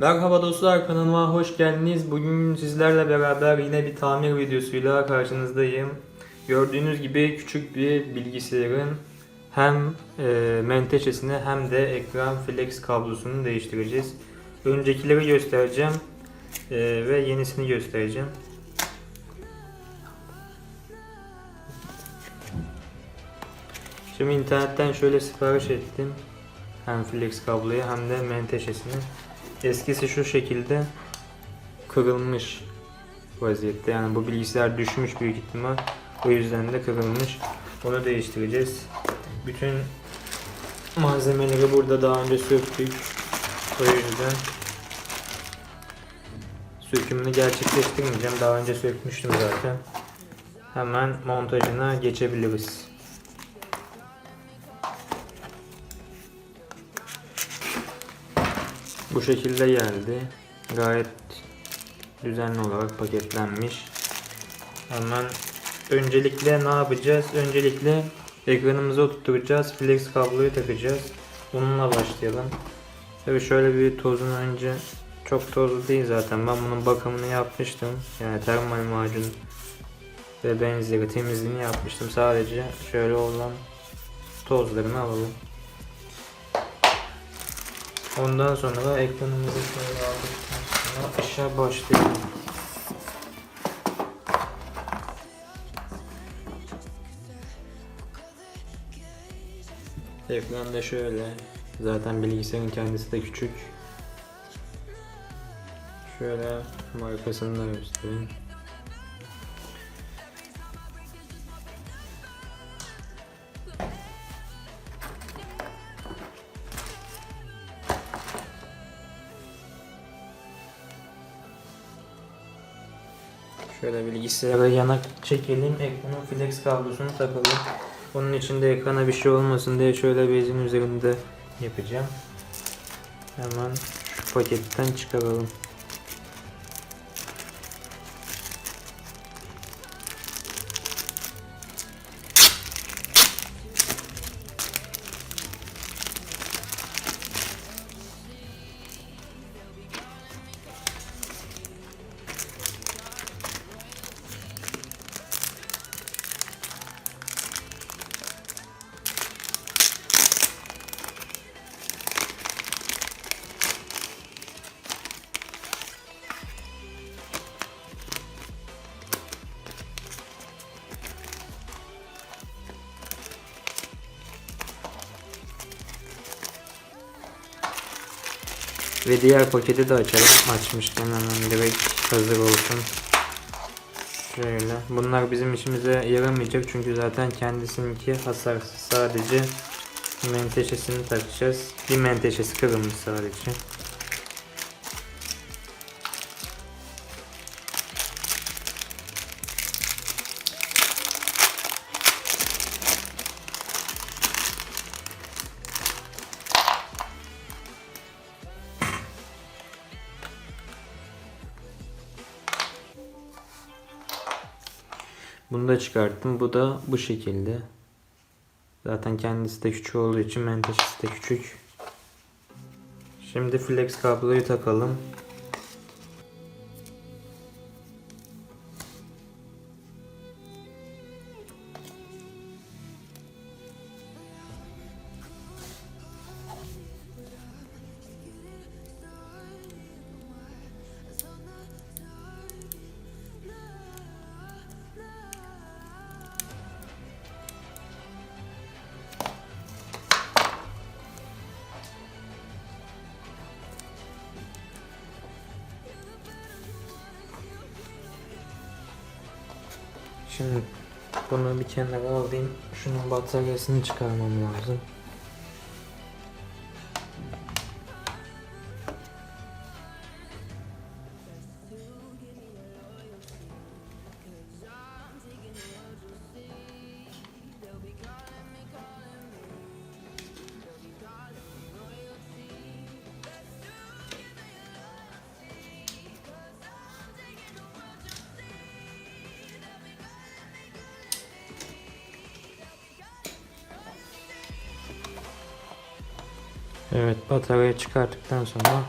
Merhaba dostlar kanalıma hoş geldiniz. Bugün sizlerle beraber yine bir tamir videosuyla karşınızdayım. Gördüğünüz gibi küçük bir bilgisayarın hem e, menteşesini hem de ekran flex kablosunu değiştireceğiz. Öncekileri göstereceğim e, ve yenisini göstereceğim. Şimdi internetten şöyle sipariş ettim. Hem flex kabloyu hem de menteşesini. Eskisi şu şekilde kırılmış vaziyette. Yani bu bilgisayar düşmüş büyük ihtimal. O yüzden de kırılmış. Onu değiştireceğiz. Bütün malzemeleri burada daha önce söktük. O yüzden sökümünü gerçekleştirmeyeceğim. Daha önce sökmüştüm zaten. Hemen montajına geçebiliriz. Bu şekilde geldi. Gayet düzenli olarak paketlenmiş. Hemen öncelikle ne yapacağız? Öncelikle ekranımıza oturtacağız. Flex kabloyu takacağız. Bununla başlayalım. Tabii şöyle bir tozun önce çok tozlu değil zaten. Ben bunun bakımını yapmıştım. Yani termal macun ve benzeri temizliğini yapmıştım. Sadece şöyle olan tozlarını alalım. Ondan sonra ekranımızı şöyle aldıktan sonra aşağı başlayalım. Ekran da şöyle. Zaten bilgisayarın kendisi de küçük. Şöyle markasını da göstereyim. Şöyle bilgisayara yanak çekelim. Ekranın flex kablosunu takalım. Onun için de ekrana bir şey olmasın diye şöyle bezin üzerinde yapacağım. Hemen şu paketten çıkaralım. Ve diğer paketi de açalım. Açmışken hemen direkt hazır olsun. Şöyle. Bunlar bizim işimize yaramayacak çünkü zaten kendisininki hasarsız. Sadece menteşesini takacağız. Bir menteşesi kırılmış sadece. Bunu da çıkarttım. Bu da bu şekilde. Zaten kendisi de küçük olduğu için menteşesi de küçük. Şimdi flex kabloyu takalım. Şimdi bunu bir kenara alayım. Şunun bataryasını çıkarmam lazım. Evet bataryayı çıkarttıktan sonra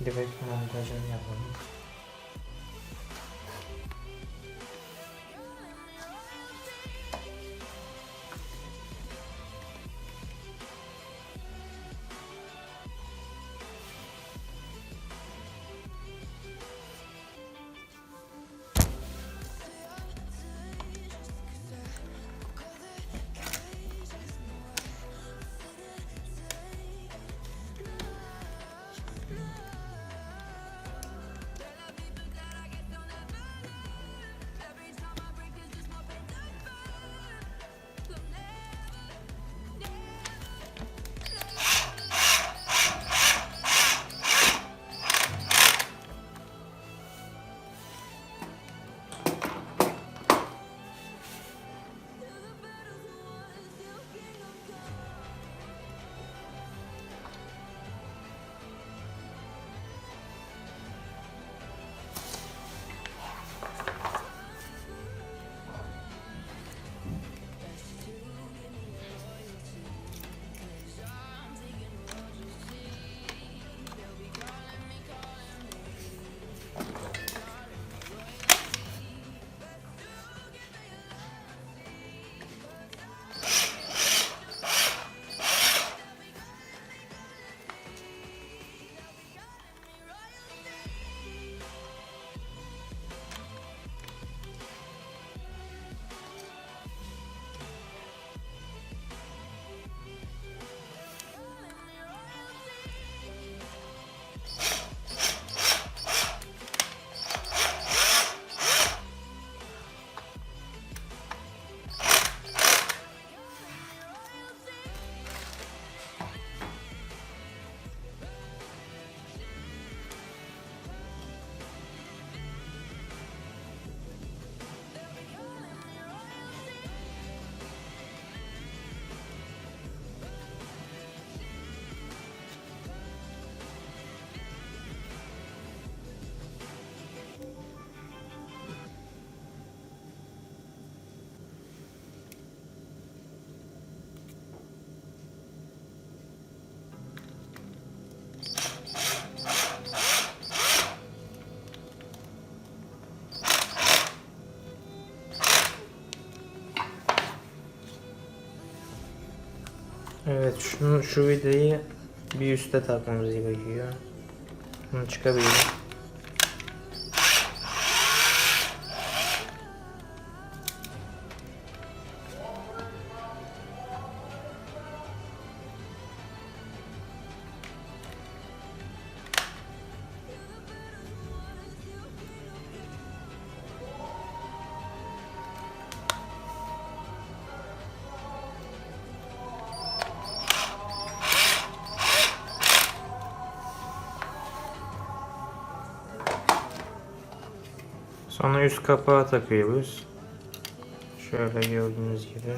direkt montajını yapalım. Evet şunu şu vidayı bir üste takmamız gerekiyor. Bunu çıkabilirim. Sonra üst kapağı takıyoruz. Şöyle gördüğünüz gibi.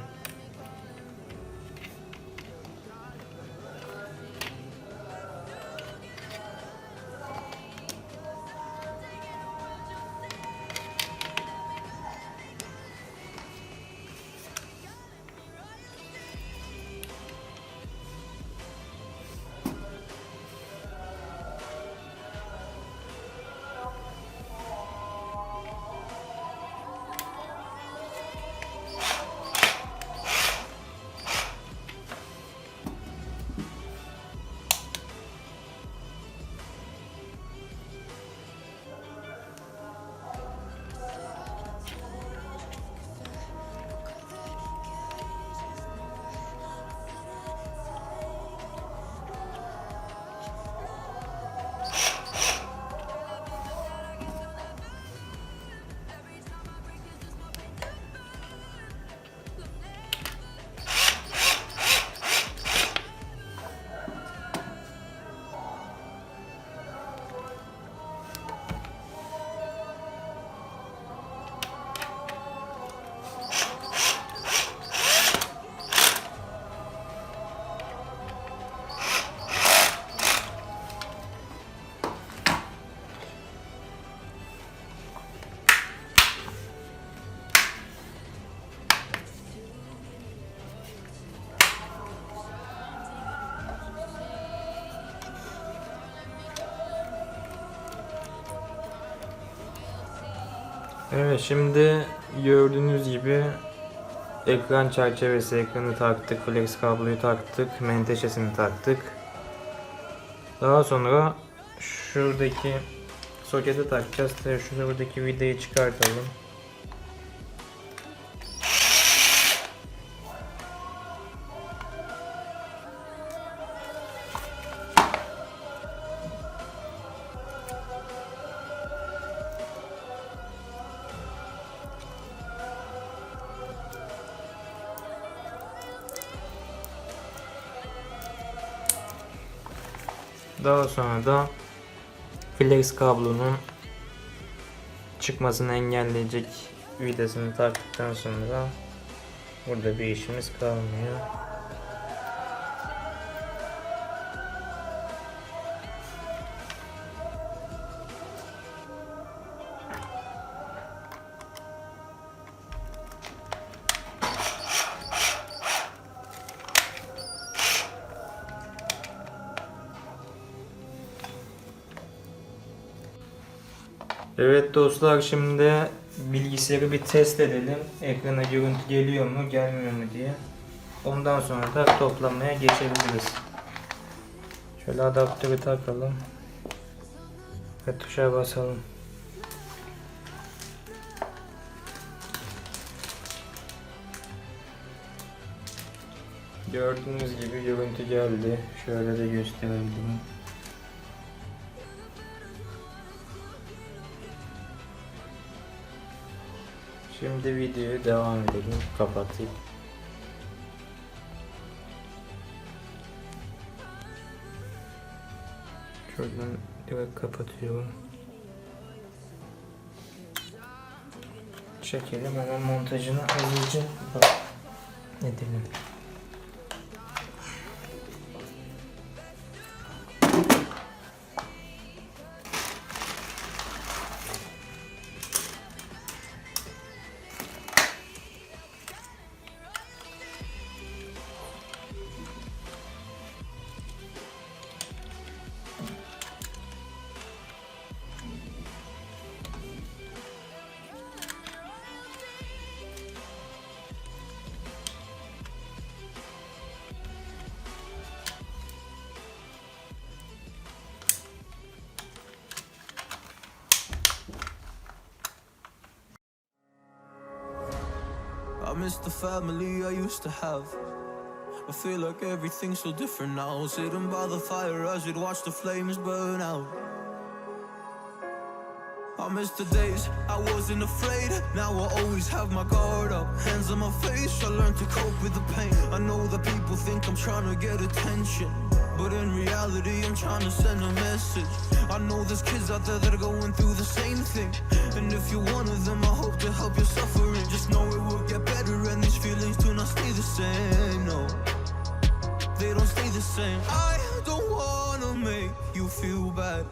Evet şimdi gördüğünüz gibi ekran çerçevesi ekranı taktık, flex kabloyu taktık, menteşesini taktık. Daha sonra şuradaki sokete takacağız. Şuradaki vidayı çıkartalım. Daha sonra da flex kablonun çıkmasını engelleyecek vidasını taktıktan sonra burada bir işimiz kalmıyor. Evet dostlar şimdi bilgisayarı bir test edelim. Ekrana görüntü geliyor mu gelmiyor mu diye. Ondan sonra da toplamaya geçebiliriz. Şöyle adaptörü takalım. Ve tuşa basalım. Gördüğünüz gibi görüntü geldi. Şöyle de gösterebilirim. Şimdi videoyu devam edelim. Kapatayım. Şuradan direkt kapatıyorum. Çekelim hemen montajını hızlıca edelim. Miss the family I used to have. I feel like everything's so different now. Sitting by the fire as we'd watch the flames burn out. I miss the days I wasn't afraid. Now I always have my guard up. Hands on my face, I learned to cope with the pain. I know that people think I'm trying to get attention. But in reality, I'm trying to send a message. I know there's kids out there that are going through the same thing. And if you're one of them, I hope to help your suffering. Just know it will get better, and these feelings do not stay the same. No, they don't stay the same. I don't wanna make you feel bad.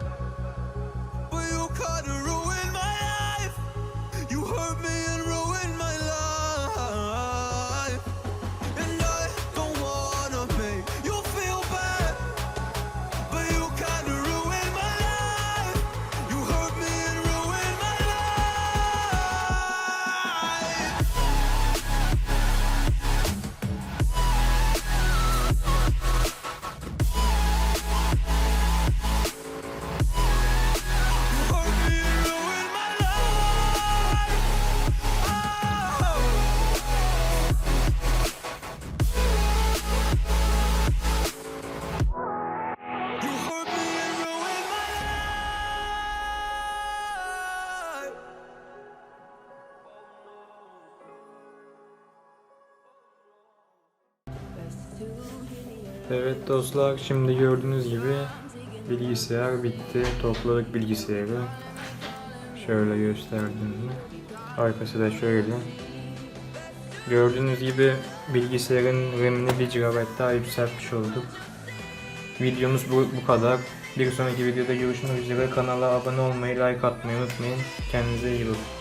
Evet dostlar şimdi gördüğünüz gibi bilgisayar bitti. Topladık bilgisayarı. Şöyle gösterdim. Arkası da şöyle. Gördüğünüz gibi bilgisayarın RAM'ini 1 GB daha yükseltmiş olduk. Videomuz bu, bu kadar. Bir sonraki videoda görüşmek üzere. Kanala abone olmayı, like atmayı unutmayın. Kendinize iyi bakın.